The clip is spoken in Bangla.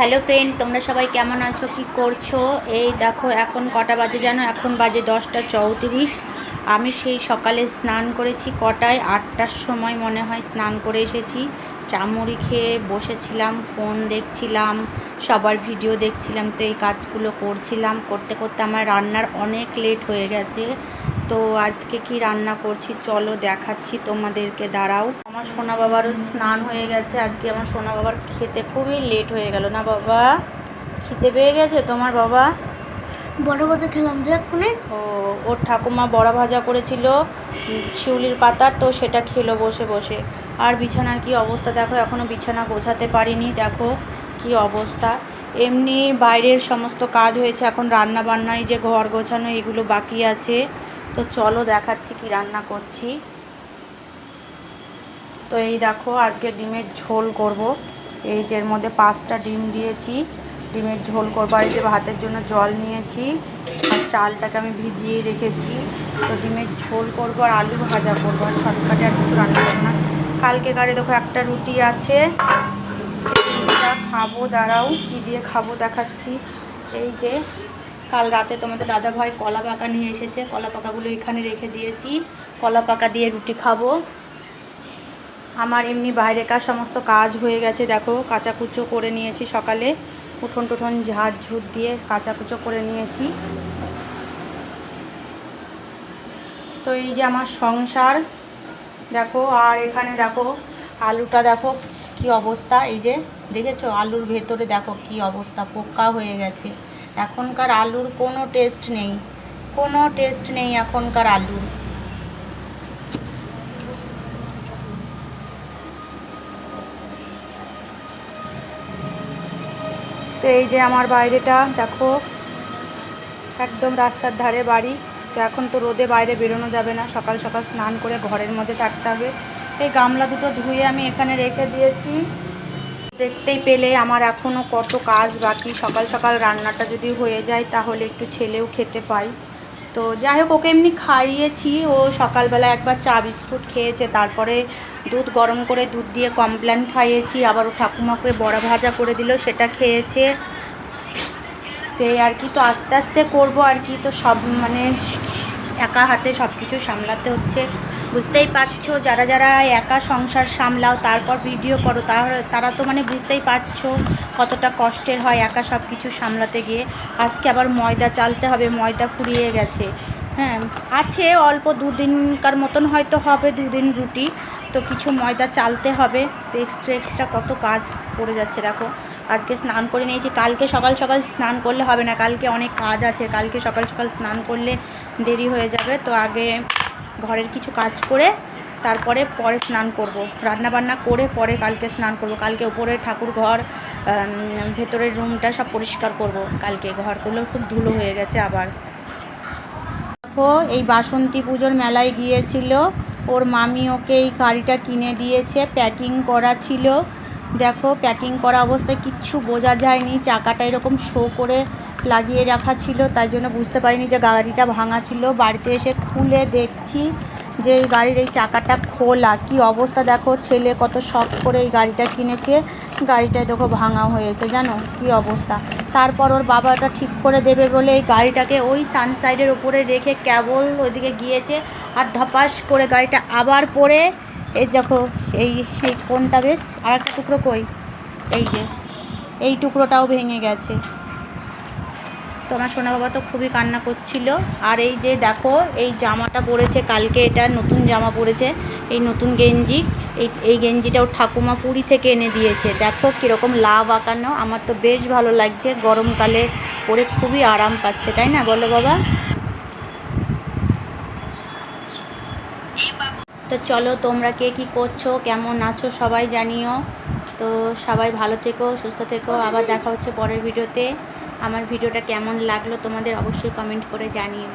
হ্যালো ফ্রেন্ড, তোমরা সবাই কেমন আছো? কি করছ? এই দেখো, এখন কটা বাজে জানো? এখন বাজে দশটা চৌত্রিশ। আমি সেই সকালে স্নান করেছি কটায়? আটটার সময় মনে হয় স্নান করে এসেছি। চামড়ি খেয়ে বসেছিলাম, ফোন দেখছিলাম, সবার ভিডিও দেখছিলাম, তো এই কাজগুলো করছিলাম। করতে করতে আমার রান্নার অনেক লেট হয়ে গেছে। তো আজকে কি রান্না করছি? চলো দেখাচ্ছি তোমাদেরকে দাঁড়াও। আমার সোনা বাবারও স্নান হয়ে গেছে। আজকে আমার সোনা বাবার খেতে খুবই লেট হয়ে গেল। না বাবা খেতে পেয়ে গেছে তোমার বাবা? বড় বড় খেলাম যে এক্ষুনি। ও ওর ঠাকুমা বড়া ভাজা করেছিল শিউলির পাতার তো সেটা খেলো বসে বসে। আর বিছানার কি অবস্থা দেখো এখনও বিছানা গোছাতে পারিনি। দেখো কি অবস্থা। এমনি বাইরের সমস্ত কাজ হয়েছে এখন রান্না বান্নায় যে ঘর গোছানো এগুলো বাকি আছে। তো চলো দেখাচ্ছি কি রান্না করছি। তো এই দেখো, আজকে ডিমের ঝোল করব। এই যে এর মধ্যে পাঁচটা ডিম দিয়েছি। ডিমের ঝোল করব। আর যে ভাতের জন্য জল নিয়েছি। আর চালটাকে আমি ভিজিয়ে রেখেছি। তো ডিমের ঝোল করব আর আলু ভাজা করব। আর শর্টকাটে আর কিছু রান্না করব না। কালকে গাড়ি দেখো একটা রুটি আছে। খাব, দাঁড়াও, কী দিয়ে খাব দেখাচ্ছি। এই যে কাল রাতে তোমাদের দাদা ভাই কলা পাকা নিয়ে এসেছে। কলা পাকাগুলো এখানে রেখে দিয়েছি। কলা পাকা দিয়ে রুটি খাব। আমার এমনি বাইরেকার সমস্ত কাজ হয়ে গেছে, দেখো। কাচাকুচো করে নিয়েছি সকালে। উঠোন টুঠোন ঝাড় ঝুট দিয়ে কাচাকুচো করে নিয়েছি। তো এই যে আমার সংসার, দেখো। আর এখানে দেখো, আলুটা দেখো কি অবস্থা। এই যে, দেখেছ? আলুর ভেতরে দেখো কি অবস্থা। পোকা হয়ে গেছে। এখনকার আলুর কোনো টেস্ট নেই। কোনো টেস্ট নেই এখনকার আলুর। তো এই যে আমার বাইরেটা, দেখো, একদম রাস্তার ধারে বাড়ি। তো এখন তো রোদে বাইরে বেরোনো যাবে না। সকাল সকাল স্নান করে ঘরের মধ্যে থাকতে হবে। এই গামলা দুটো ধুয়ে আমি এখানে রেখে দিয়েছি। দেখতেই পেলে আমার এখনও কত কাজ বাকি। সকাল সকাল রান্নাটা যদি হয়ে যায় তাহলে একটু ছেলেও খেতে পাই। তো যাই হোক, ওকে এমনি খাইয়েছি। ও সকালবেলা একবার চা বিস্কুট খেয়েছে, তারপরে দুধ গরম করে দুধ দিয়ে কমপ্ল্যান খাইয়েছি। আবার ও ঠাকুমাকে বড়া ভাজা করে দিল, সেটা খেয়েছে। তো আর কি, তো আস্তে আস্তে করব আর কি। তো সব মানে একা হাতে সব কিছু সামলাতে হচ্ছে। বুঝতেই পারছ, যারা যারা একা সংসার সামলাও, তারপর ভিডিও করো তারা তো মানে বুঝতেই পারছ কতটা কষ্টের হয় একা সব কিছু সামলাতে গিয়ে। আজকে আবার ময়দা চালতে হবে, ময়দা ফুরিয়ে গেছে। হ্যাঁ আছে অল্প দুদিনকার মতন হয়তো হবে, দুদিন রুটি। তো কিছু ময়দা চালতে হবে, তো এক্সট্রা এক্সট্রা কত কাজ পড়ে যাচ্ছে, দেখো। আজকে স্নান করে নিয়েছি, কালকে সকাল সকাল স্নান করলে হবে না, কালকে অনেক কাজ আছে, কালকে সকাল সকাল স্নান করলে দেরি হয়ে যাবে, তো আগে ঘরের কিছু কাজ করে তারপরে পরে স্নান করব। রান্না বান্না করে পরে কালকে স্নান করব। কালকে উপরে ঠাকুর ঘর ভেতরের রুমটা সব পরিষ্কার করব কালকে। ঘরগুলো খুব ধুলো হয়ে গেছে আবার। দেখো, এই বাসন্তী পুজোর মেলায় গিয়েছিল। ওর মামি ওকে এই গাড়িটা কিনে দিয়েছে প্যাকিং করা ছিল। দেখো প্যাকিং করা অবস্থায় কিচ্ছু বোঝা যায়নি। চাকাটা এরকম শো করে লাগিয়ে রাখা ছিল, তাই জন্য বুঝতে পারিনি যে গাড়িটা ভাঙা ছিল। বাড়িতে এসে খুলে দেখছি যে এই গাড়ির এই চাকাটা খোলা। কি অবস্থা দেখো, ছেলে কত শখ করে এই গাড়িটা কিনেছে। গাড়িটায় দেখো ভাঙা হয়েছে, জানো কি অবস্থা। তারপর ওর বাবা ওটা ঠিক করে দেবে বলে এই গাড়িটাকে ওই সানসাইডের উপরে রেখে কেবল ওইদিকে গিয়েছে আর ধপাস করে গাড়িটা আবার পরে এই দেখো, এই এই কোনটা বেশ? আর একটা টুকরো কই? এই যে, এই টুকরোটাও ভেঙে গেছে। তো আমার সোনা বাবা তো খুবই কান্না করছিল। আর এই যে দেখো, এই জামাটা পরেছে, কালকে এটা নতুন জামা পরেছে, এই নতুন গেঞ্জি। এই এই গেঞ্জিটাও ঠাকুমা পুরী থেকে এনে দিয়েছে। দেখো কীরকম লাভ আঁকানো, আমার তো বেশ ভালো লাগছে, গরমকালে পরে খুবই আরাম পাচ্ছে, তাই না? বলো বাবা। তো চলো, তোমরা কে কী করছ, কেমন আছো সবাই জানিও। তো সবাই ভালো থেকো, সুস্থ থেকো। আবার দেখা হচ্ছে পরের ভিডিওতে। আমার ভিডিওটা কেমন লাগল তোমাদের অবশ্যই কমেন্ট করে জানিও।